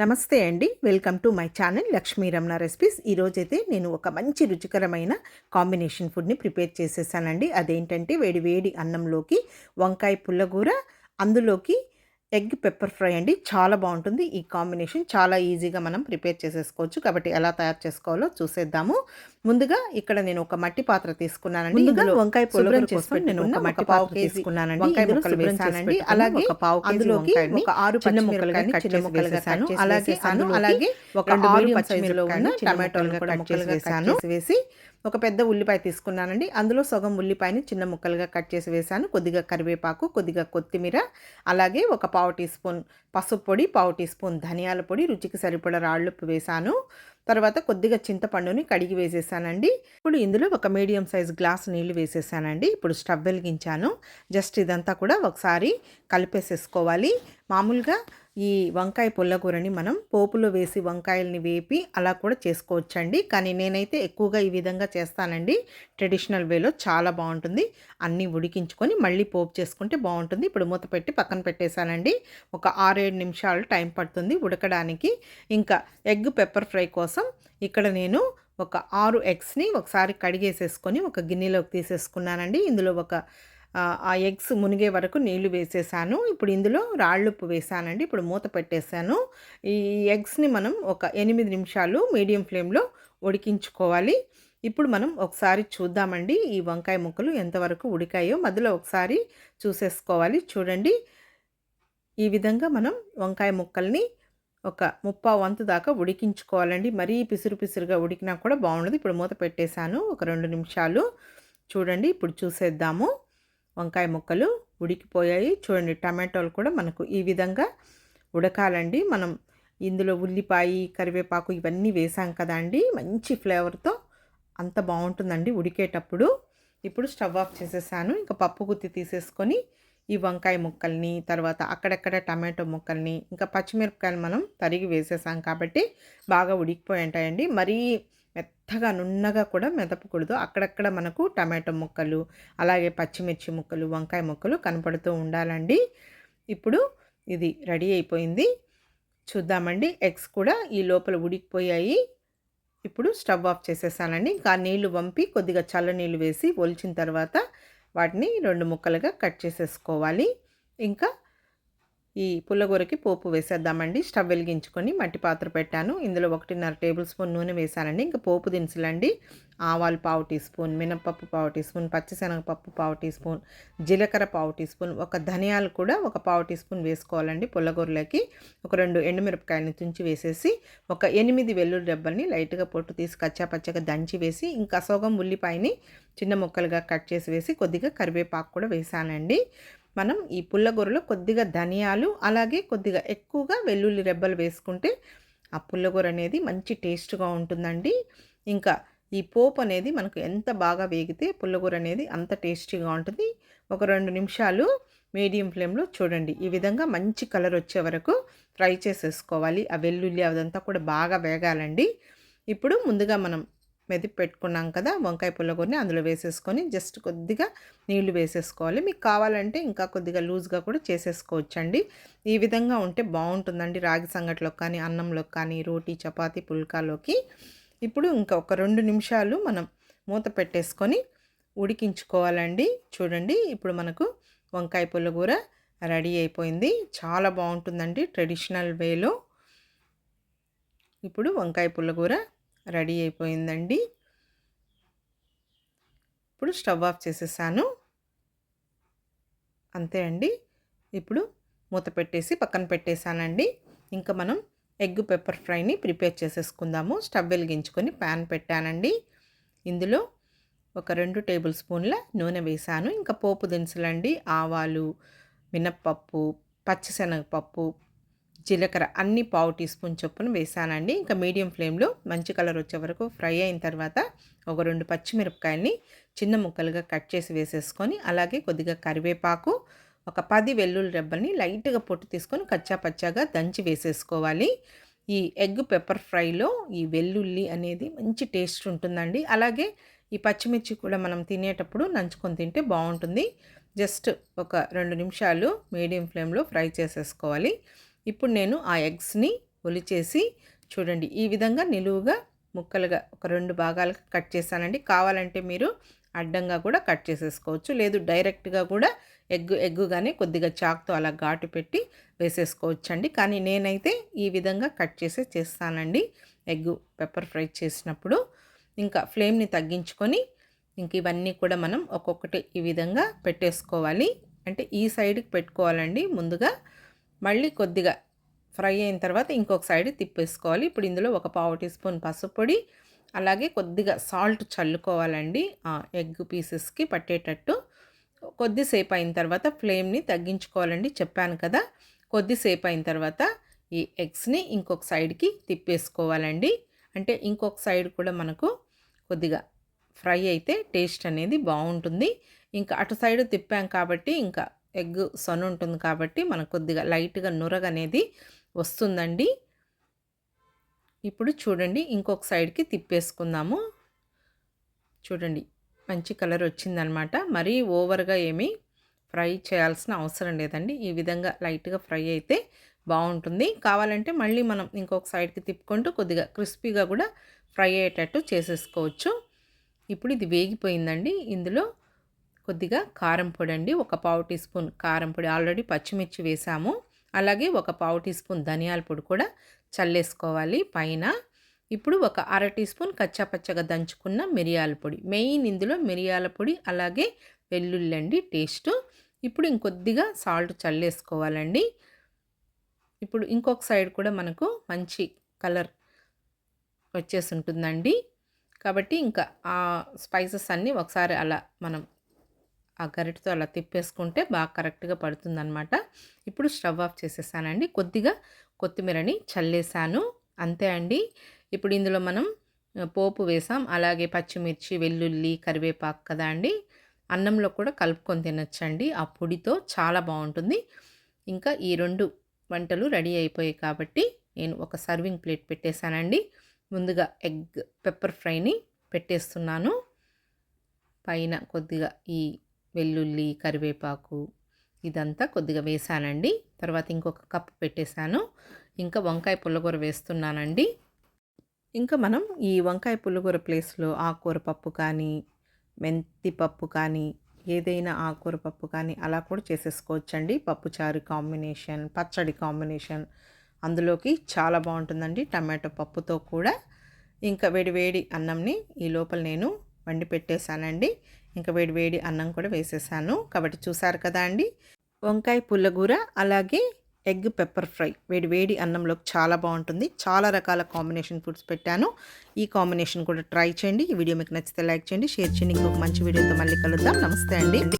నమస్తే అండి. Welcome to my channel Lakshmi Ramana recipes. ఈరోజైతే నేను ఒక మంచి రుచికరమైన కాంబినేషన్ ఫుడ్ని ప్రిపేర్ చేసేసానండి. అదేంటంటే వేడి వేడి అన్నంలోకి వంకాయ పుల్లగూర అందులోకి ఎగ్ పెప్పర్ ఫ్రై అండి. చాలా బాగుంటుంది. ఈ కాంబినేషన్ చాలా ఈజీగా మనం ప్రిపేర్ చేసేసుకోవచ్చు. కాబట్టి ఎలా తయారు చేసుకోవాలో చూసేద్దాము. ముందుగా ఇక్కడ నేను ఒక మట్టి పాత్ర తీసుకున్నానండి. వంకాయ కోసం చేసుకొని నేను ఒక మట్టి పావు తీసుకున్నానండి. వంకాయ ముక్కలు వేసానండి. అలాగే ఒక పావు అందులోకి ఒక ఆరు చిన్న ముక్కలుగా చిన్న కట్ వేసాను. అలాగే అలాగే ఒక ఆరు పచ్చిమిరపకాయలు టమాటోలు కూడా ముక్కలుగా కట్ వేసాను వేసి ఒక పెద్ద ఉల్లిపాయ తీసుకున్నానండి. అందులో సగం ఉల్లిపాయని చిన్న ముక్కలుగా కట్ చేసి వేసాను కొద్దిగా కరివేపాకు కొద్దిగా కొత్తిమీర అలాగే ఒక పావు టీ స్పూన్ పసుపు పొడి పావు టీ స్పూన్ ధనియాల పొడి రుచికి సరిపడ రాళ్ళుప్పు వేసాను తర్వాత కొద్దిగా చింతపండుని కడిగి వేసేసానండి. ఇప్పుడు ఇందులో ఒక మీడియం సైజ్ గ్లాస్ నీళ్ళు వేసేసానండి. ఇప్పుడు స్టవ్ వెలిగించాను. జస్ట్ ఇదంతా కూడా ఒకసారి కలిపేసేసుకోవాలి. మామూలుగా ఈ వంకాయ పుల్లకూరని మనం పోపులో వేసి వంకాయల్ని వేపి అలా కూడా చేసుకోవచ్చండి. కానీ నేనైతే ఎక్కువగా ఈ విధంగా చేస్తానండి. ట్రెడిషనల్ వేలో చాలా బాగుంటుంది. అన్నీ ఉడికించుకొని మళ్ళీ పోపు చేసుకుంటే బాగుంటుంది. ఇప్పుడు మూత పెట్టి పక్కన పెట్టేశానండి. ఒక ఆరేడు నిమిషాలు టైం పడుతుంది ఉడకడానికి. ఇంకా ఎగ్ పెప్పర్ ఫ్రై కోసం ఇక్కడ నేను ఒక ఆరు ఎగ్స్ని ఒకసారి కడిగేసేసుకొని ఒక గిన్నెలోకి తీసేసుకున్నానండి. ఇందులో ఒక ఆ, ఎగ్స్ మునిగే వరకు నీళ్ళు వేసేసాను. ఇప్పుడు ఇందులో రాళ్ళుప్పు వేసానండి. ఇప్పుడు మూత పెట్టేశాను. ఈ ఎగ్స్ని మనం ఒక ఎనిమిది నిమిషాలు మీడియం ఫ్లేమ్లో ఉడికించుకోవాలి. ఇప్పుడు మనం ఒకసారి చూద్దామండి ఈ వంకాయ ముక్కలు ఎంతవరకు ఉడికాయో. మధ్యలో ఒకసారి చూసేసుకోవాలి. చూడండి. ఈ విధంగా మనం వంకాయ ముక్కల్ని ఒక ముప్పా వంతు దాకా ఉడికించుకోవాలండి. మరీ పిసురు పిసురుగా ఉడికినా కూడా బాగుండదు. ఇప్పుడు మూత పెట్టేశాను. ఒక రెండు నిమిషాలు చూడండి. ఇప్పుడు చూసేద్దాము. వంకాయ ముక్కలు ఉడికిపోయాయి. చూడండి టమాటోలు కూడా మనకు ఈ విధంగా ఉడకాలండి. మనం ఇందులో ఉల్లిపాయ కరివేపాకు ఇవన్నీ వేసాం కదా అండి. మంచి ఫ్లేవర్తో అంత బాగుంటుందండి ఉడికేటప్పుడు. ఇప్పుడు స్టవ్ ఆఫ్ చేసేసాను. ఇంకా పప్పు గుత్తి తీసేసుకొని ఈ వంకాయ ముక్కల్ని తర్వాత అక్కడక్కడ టమాటో ముక్కల్ని ఇంకా పచ్చిమిరపకాయలు మనం తరిగి వేసేసాం కాబట్టి బాగా ఉడికిపోయి ఉంటాయండి. మరీ మెత్తగా నున్నగా కూడా మెదపకూడదు. అక్కడక్కడ మనకు టమాటో ముక్కలు అలాగే పచ్చిమిర్చి ముక్కలు వంకాయ ముక్కలు కనపడుతూ ఉండాలండి. ఇప్పుడు ఇది రెడీ అయిపోయింది. చూద్దామండి ఎగ్స్ కూడా ఈ లోపల ఉడికిపోయాయి. ఇప్పుడు స్టవ్ ఆఫ్ చేసేసానండి. ఇంకా నీళ్ళు వంపి కొద్దిగా చల్ల నీళ్ళు వేసి ఒలిచిన తర్వాత వాటిని రెండు ముక్కలుగా కట్ చేసేసుకోవాలి. ఇంకా ఈ పుల్లగూరకి పోపు వేసేద్దామండి. స్టవ్ వెలిగించుకొని మట్టి పాత్ర పెట్టాను. ఇందులో ఒకటిన్నర టేబుల్ స్పూన్ నూనె వేసానండి. ఇంకా పోపు దినుసులండి. ఆవాలు పావు టీ స్పూన్ మినప్పప్పు పావు టీ స్పూన్ పచ్చిశనగపప్పు పావు టీ స్పూన్ జీలకర్ర పావు టీ స్పూన్ ఒక ధనియాలు కూడా ఒక పావు టీ స్పూన్ వేసుకోవాలండి పుల్లగూరలోకి. ఒక రెండు ఎండుమిరపకాయలను తుంచి వేసేసి ఒక ఎనిమిది వెల్లుల్లి రెబ్బల్ని లైట్గా పొట్టు తీసి కచ్చాపచ్చగా దంచి వేసి ఇంకా సోగం ఉల్లిపాయని చిన్న ముక్కలుగా కట్ చేసి వేసి కొద్దిగా కరివేపాకు కూడా వేసానండి. మనం ఈ పుల్లగూరలో కొద్దిగా ధనియాలు అలాగే కొద్దిగా ఎక్కువగా వెల్లుల్లి రెబ్బలు వేసుకుంటే ఆ పుల్లగూర అనేది మంచి టేస్ట్గా ఉంటుందండి. ఇంకా ఈ పోపు అనేది మనకు ఎంత బాగా వేగితే పుల్లగూర అనేది అంత టేస్టీగా ఉంటుంది. ఒక రెండు నిమిషాలు మీడియం ఫ్లేమ్లో చూడండి. ఈ విధంగా మంచి కలర్ వచ్చే వరకు ఫ్రై చేసేసుకోవాలి. ఆ వెల్లుల్లి అదంతా కూడా బాగా వేగాలండి. ఇప్పుడు ముందుగా మనం మెదిపి పెట్టుకున్నాం కదా వంకాయ పుల్లగూరని అందులో వేసేసుకొని జస్ట్ కొద్దిగా నీళ్ళు వేసేసుకోవాలి. మీకు కావాలంటే ఇంకా కొద్దిగా లూజ్గా కూడా చేసేసుకోవచ్చండి. ఈ విధంగా ఉంటే బాగుంటుందండి రాగి సంగట్లో కానీ అన్నంలో కానీ రోటీ చపాతీ పుల్కాలోకి. ఇప్పుడు ఇంకా ఒక రెండు నిమిషాలు మనం మూత పెట్టేసుకొని ఉడికించుకోవాలండి. చూడండి ఇప్పుడు మనకు వంకాయ పుల్లగూర రెడీ అయిపోయింది. చాలా బాగుంటుందండి ట్రెడిషనల్ వేలో. ఇప్పుడు వంకాయ పుల్లగూర రెడీ అయిపోయిందండి. ఇప్పుడు స్టవ్ ఆఫ్ చేసేసాను. అంతే అండి. ఇప్పుడు మూత పెట్టేసి పక్కన పెట్టేశానండి. ఇంకా మనం ఎగ్ పెప్పర్ ఫ్రైని ప్రిపేర్ చేసేసుకుందాము. స్టవ్ వెలిగించుకొని ప్యాన్ పెట్టానండి. ఇందులో ఒక రెండు టేబుల్ స్పూన్ల నూనె వేసాను ఇంకా పోపు దినుసులండి. ఆవాలు మినప్పప్పు పచ్చిశనగపప్పు జీలకర్ర అన్ని పావు టీ స్పూన్ చొప్పున వేసానండి. ఇంకా మీడియం ఫ్లేమ్లో మంచి కలర్ వచ్చే వరకు ఫ్రై అయిన తర్వాత ఒక రెండు పచ్చిమిరపకాయల్ని చిన్న ముక్కలుగా కట్ చేసి వేసేసుకొని అలాగే కొద్దిగా కరివేపాకు ఒక పది వెల్లుల్లి రెబ్బల్ని లైట్గా పొట్టు తీసుకొని కచ్చా పచ్చాగా దంచి వేసేసుకోవాలి. ఈ ఎగ్ పెప్పర్ ఫ్రైలో ఈ వెల్లుల్లి అనేది మంచి టేస్ట్ ఉంటుందండి. అలాగే ఈ పచ్చిమిర్చి కూడా మనం తినేటప్పుడు నంచుకొని తింటే బాగుంటుంది. జస్ట్ ఒక రెండు నిమిషాలు మీడియం ఫ్లేమ్లో ఫ్రై చేసేసుకోవాలి. ఇప్పుడు నేను ఆ ఎగ్స్ని ఒలిచేసి చూడండి ఈ విధంగా నిలువుగా ముక్కలుగా ఒక రెండు భాగాలుగా కట్ చేశానండి. కావాలంటే మీరు అడ్డంగా కూడా కట్ చేసేసుకోవచ్చు. లేదు డైరెక్ట్గా కూడా ఎగ్గు ఎగ్గుగానే కొద్దిగా చాక్తో అలా ఘాటు పెట్టి వేసేసుకోవచ్చండి. కానీ నేనైతే ఈ విధంగా కట్ చేసే చేస్తానండి. ఎగ్గు పెప్పర్ ఫ్రై చేసినప్పుడు ఇంకా ఫ్లేమ్ని తగ్గించుకొని ఇంక ఇవన్నీ కూడా మనం ఒక్కొక్కటి ఈ విధంగా పెట్టేసుకోవాలి. అంటే ఈ సైడ్కి పెట్టుకోవాలండి ముందుగా. మళ్ళీ కొద్దిగా ఫ్రై అయిన తర్వాత ఇంకొక సైడ్ తిప్పేసుకోవాలి. ఇప్పుడు ఇందులో ఒక పావు టీ స్పూన్ పసుపు పొడి అలాగే కొద్దిగా సాల్ట్ చల్లుకోవాలండి. ఆ ఎగ్ పీసెస్కి పట్టేటట్టు కొద్దిసేపు అయిన తర్వాత ఫ్లేమ్ని తగ్గించుకోవాలండి. చెప్పాను కదా కొద్దిసేపు అయిన తర్వాత ఈ ఎగ్స్ని ఇంకొక సైడ్కి తిప్పేసుకోవాలండి. అంటే ఇంకొక సైడ్ కూడా మనకు కొద్దిగా ఫ్రై అయితే టేస్ట్ అనేది బాగుంటుంది. ఇంకా అటు సైడ్ తిప్పాం కాబట్టి ఇంకా ఎగ్ సన్ ఉంటుంది కాబట్టి మనకు కొద్దిగా లైట్గా నురగ అనేది వస్తుందండి. ఇప్పుడు చూడండి ఇంకొక సైడ్కి తిప్పేసుకుందాము. చూడండి మంచి కలర్ వచ్చిందనమాట. మరీ ఓవర్గా ఏమీ ఫ్రై చేయాల్సిన అవసరం లేదండి. ఈ విధంగా లైట్గా ఫ్రై అయితే బాగుంటుంది. కావాలంటే మళ్ళీ మనం ఇంకొక సైడ్కి తిప్పుకుంటూ కొద్దిగా క్రిస్పీగా కూడా ఫ్రై అయ్యేటట్టు చేసేసుకోవచ్చు. ఇప్పుడు ఇది వేగిపోయిందండి. ఇందులో కొద్దిగా కారం పొడి అండి ఒక పావు టీ స్పూన్ కారం పొడి ఆల్రెడీ పచ్చిమిర్చి వేసాము. అలాగే ఒక పావు టీ స్పూన్ ధనియాల పొడి కూడా చల్లేసుకోవాలి పైన. ఇప్పుడు ఒక అర టీ స్పూన్ కచ్చాపచ్చగా దంచుకున్న మిరియాల పొడి. మెయిన్ ఇందులో మిరియాల పొడి అలాగే వెల్లుల్లి అండి టేస్ట్. ఇప్పుడు ఇంకొద్దిగా సాల్ట్ చల్లేసుకోవాలండి. ఇప్పుడు ఇంకొక సైడ్ కూడా మనకు మంచి కలర్ వచ్చేసి ఉంటుందండి. కాబట్టి ఇంకా ఆ స్పైసెస్ అన్నీ ఒకసారి అలా మనం ఆ గరిటతో అలా తిప్పేసుకుంటే బాగా కరెక్ట్గా పడుతుందనమాట ఇప్పుడు స్టవ్ ఆఫ్ చేసేసానండి. కొద్దిగా కొత్తిమీరని చల్లేసాను. అంతే అండి. ఇప్పుడు ఇందులో మనం పోపు వేసాం. అలాగే పచ్చిమిర్చి వెల్లుల్లి కరివేపాకు కదా అండి. అన్నంలో కూడా కలుపుకొని తినొచ్చండి. ఆ పొడితో చాలా బాగుంటుంది. ఇంకా ఈ రెండు వంటలు రెడీ అయిపోయాయి కాబట్టి నేను ఒక సర్వింగ్ ప్లేట్ పెట్టేశానండి ముందుగా ఎగ్ పెప్పర్ ఫ్రైని పెట్టేస్తున్నాను. పైన కొద్దిగా ఈ వెల్లుల్లి కరివేపాకు ఇదంతా కొద్దిగా వేసానండి. తర్వాత ఇంకొక కప్పు పెట్టేశాను. ఇంకా వంకాయ పుల్లగూర వేస్తున్నానండి. ఇంకా మనం ఈ వంకాయ పుల్లగూర ప్లేస్లో ఆకుకూర పప్పు కానీ మెంతి పప్పు కానీ ఏదైనా ఆకుకూర పప్పు కానీ అలా కూడా చేసేసుకోవచ్చండి. పప్పుచారు కాంబినేషన్ పచ్చడి కాంబినేషన్ అందులోకి చాలా బాగుంటుందండి టమాటో పప్పుతో కూడా. ఇంకా వేడి వేడి అన్నంని ఈ లోపల నేను వండి పెట్టేశానండి. ఇంకా వేడి వేడి అన్నం కూడా వేసేసాను. కాబట్టి చూసారు కదా అండి? వంకాయ పుల్లగూర అలాగే ఎగ్ పెప్పర్ ఫ్రై. వేడి వేడి అన్నంలోకి చాలా బాగుంటుంది. చాలా రకాల కాంబినేషన్ ఫుడ్స్ పెట్టాను. ఈ కాంబినేషన్ కూడా ట్రై చేయండి. ఈ వీడియో మీకు నచ్చితే లైక్ చేయండి షేర్ చేయండి. ఇంకొక మంచి వీడియోతో మళ్ళీ కలుద్దాం. నమస్తే అండి.